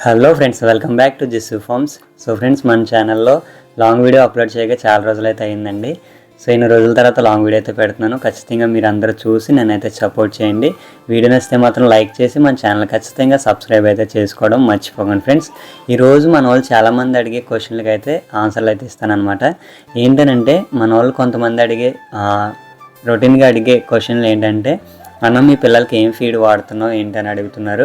Hello friends welcome back to Jis farms so friends మన ఛానల్లో long video upload చేయక చాలా రోజులైతే అయిందండి. సో ఇన్ని రోజుల తర్వాత లాంగ్ వీడియో అయితే పెడుతున్నాను. ఖచ్చితంగా మీరు అందరూ చూసి నేనైతే సపోర్ట్ చేయండి. వీడియో నచ్చితే మాత్రం లైక్ చేసి మన ఛానల్ ఖచ్చితంగా సబ్స్క్రైబ్ అయితే చేసుకోవడం మర్చిపోకండి ఫ్రెండ్స్ ఈరోజు మన వాళ్ళు చాలామంది అడిగే క్వశ్చన్లకి అయితే ఆన్సర్లు అయితే ఇస్తానన్నమాట. ఏంటనంటే మన వాళ్ళు కొంతమంది అడిగే రొటీన్గా అడిగే క్వశ్చన్లు ఏంటంటే మనం మీ పిల్లలకి ఏం ఫీడ్ వాడుతున్నావు? ఏంటని అడుగుతున్నారు.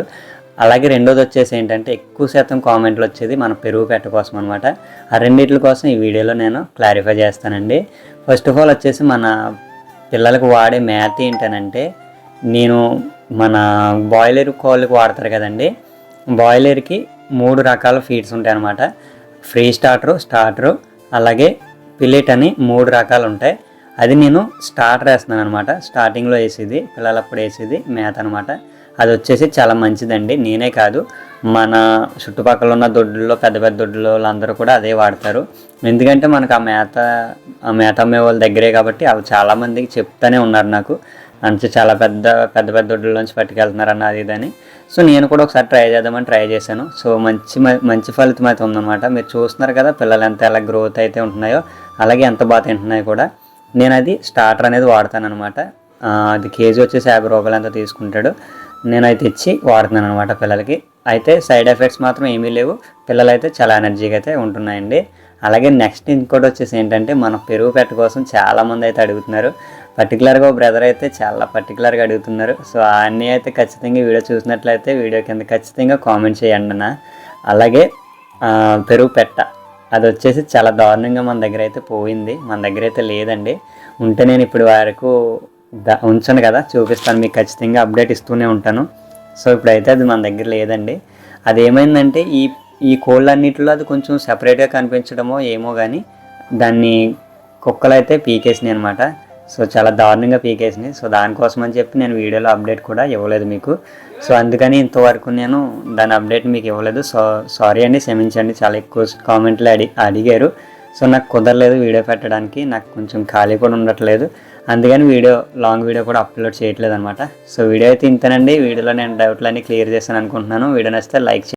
అలాగే రెండోది వచ్చేసి ఏంటంటే ఎక్కువ శాతం కామెంట్లు వచ్చేది మన పెరుగు పెట్ట కోసం అనమాట ఆ రెండింటి కోసం ఈ వీడియోలో నేను క్లారిఫై చేస్తానండి. ఫస్ట్ ఆఫ్ ఆల్ వచ్చేసి మన పిల్లలకు వాడే మ్యాథ్ ఏంటనంటే నేను మన బాయిలర్ కోళ్ళకి వాడతారు కదండి. బాయిలర్కి మూడు రకాల ఫీడ్స్ ఉంటాయి అనమాట ఫ్రీ స్టార్టరు స్టార్టరు అలాగే పిల్లెట్ అని మూడు రకాలు ఉంటాయి. అది నేను స్టార్టర్ వేస్తున్నాను అనమాట స్టార్టింగ్లో వేసేది పిల్లలప్పుడు వేసేది మ్యాథ్ అనమాట అది వచ్చేసి చాలా మంచిదండి. నేనే కాదు మన చుట్టుపక్కల ఉన్న దొడ్డుల్లో పెద్ద పెద్ద దొడ్లలో అందరూ కూడా అదే వాడతారు. ఎందుకంటే మనకు ఆ మేత ఆ మేత అమ్మే వాళ్ళ దగ్గరే కాబట్టి అవి చాలామందికి చెప్తానే ఉన్నారు నాకు. అంటే చాలా పెద్ద పెద్ద పెద్ద దొడ్లలోంచి పట్టుకెళ్తున్నారన్న అది ఇదని. సో నేను కూడా ఒకసారి ట్రై చేద్దామని ట్రై చేశాను. సో మంచి మంచి ఫలితం అయితే ఉందన్నమాట. మీరు చూస్తున్నారు కదా పిల్లలు ఎంత ఎలా గ్రోత్ అయితే ఉంటున్నాయో అలాగే ఎంత బాగా తింటున్నాయో కూడా. నేను అది స్టార్టర్ అనేది వాడతాను అనమాట అది కేజీ వచ్చేసి యాభై రూపాయలు ఎంత తీసుకుంటాడు. నేనైతే ఇచ్చి వాడుతున్నాను అనమాట పిల్లలకి. అయితే సైడ్ ఎఫెక్ట్స్ మాత్రం ఏమీ లేవు. పిల్లలు అయితే చాలా ఎనర్జీగా అయితే ఉంటున్నాయండి. అలాగే నెక్స్ట్ ఇంకోటి వచ్చేసి ఏంటంటే మన పెరుగు పెట్ట కోసం చాలామంది అయితే అడుగుతున్నారు. పర్టికులర్గా బ్రదర్ అయితే చాలా పర్టికులర్గా అడుగుతున్నారు. సో అన్నీ అయితే ఖచ్చితంగా వీడియో చూసినట్లయితే వీడియో కింద ఖచ్చితంగా కామెంట్ చేయండి అన్న. అలాగే పెరుగు పెట్ట. అది వచ్చేసి చాలా దారుణంగా మన దగ్గర అయితే పోయింది. మన దగ్గర అయితే లేదండి. ఉంటే నేను ఇప్పుడు వరకు ఉంచాను కదా చూపిస్తాను మీకు ఖచ్చితంగా అప్డేట్ ఇస్తూనే ఉంటాను. సో ఇప్పుడైతే అది మన దగ్గర లేదండి. అది ఏమైందంటే ఈ ఈ కోళ్ళన్నిటిలో అది కొంచెం సపరేట్గా కనిపించడమో ఏమో కానీ దాన్ని కుక్కలు అయితే పీకేసినాయి అనమాట సో చాలా దారుణంగా పీకేసినాయి. సో దానికోసం అని చెప్పి నేను వీడియోలో అప్డేట్ కూడా ఇవ్వలేదు మీకు. సో అందుకని ఇంతవరకు నేను దాని అప్డేట్ మీకు ఇవ్వలేదు. సో సారీ అండి క్షమించండి. చాలా ఎక్కువ కామెంట్లు అడి అడిగారు. సో నాకు కుదరలేదు వీడియో పెట్టడానికి. నాకు కొంచెం ఖాళీ కూడా ఉండట్లేదు. అందుకని వీడియో లాంగ్ వీడియో కూడా అప్లోడ్ చేయట్లేదు అనమాట సో వీడియో అయితే ఇంతనండి. వీడియోలో నేను డౌట్లన్నీ క్లియర్ చేస్తాను అనుకుంటున్నాను వీడియో నచ్చితే లైక్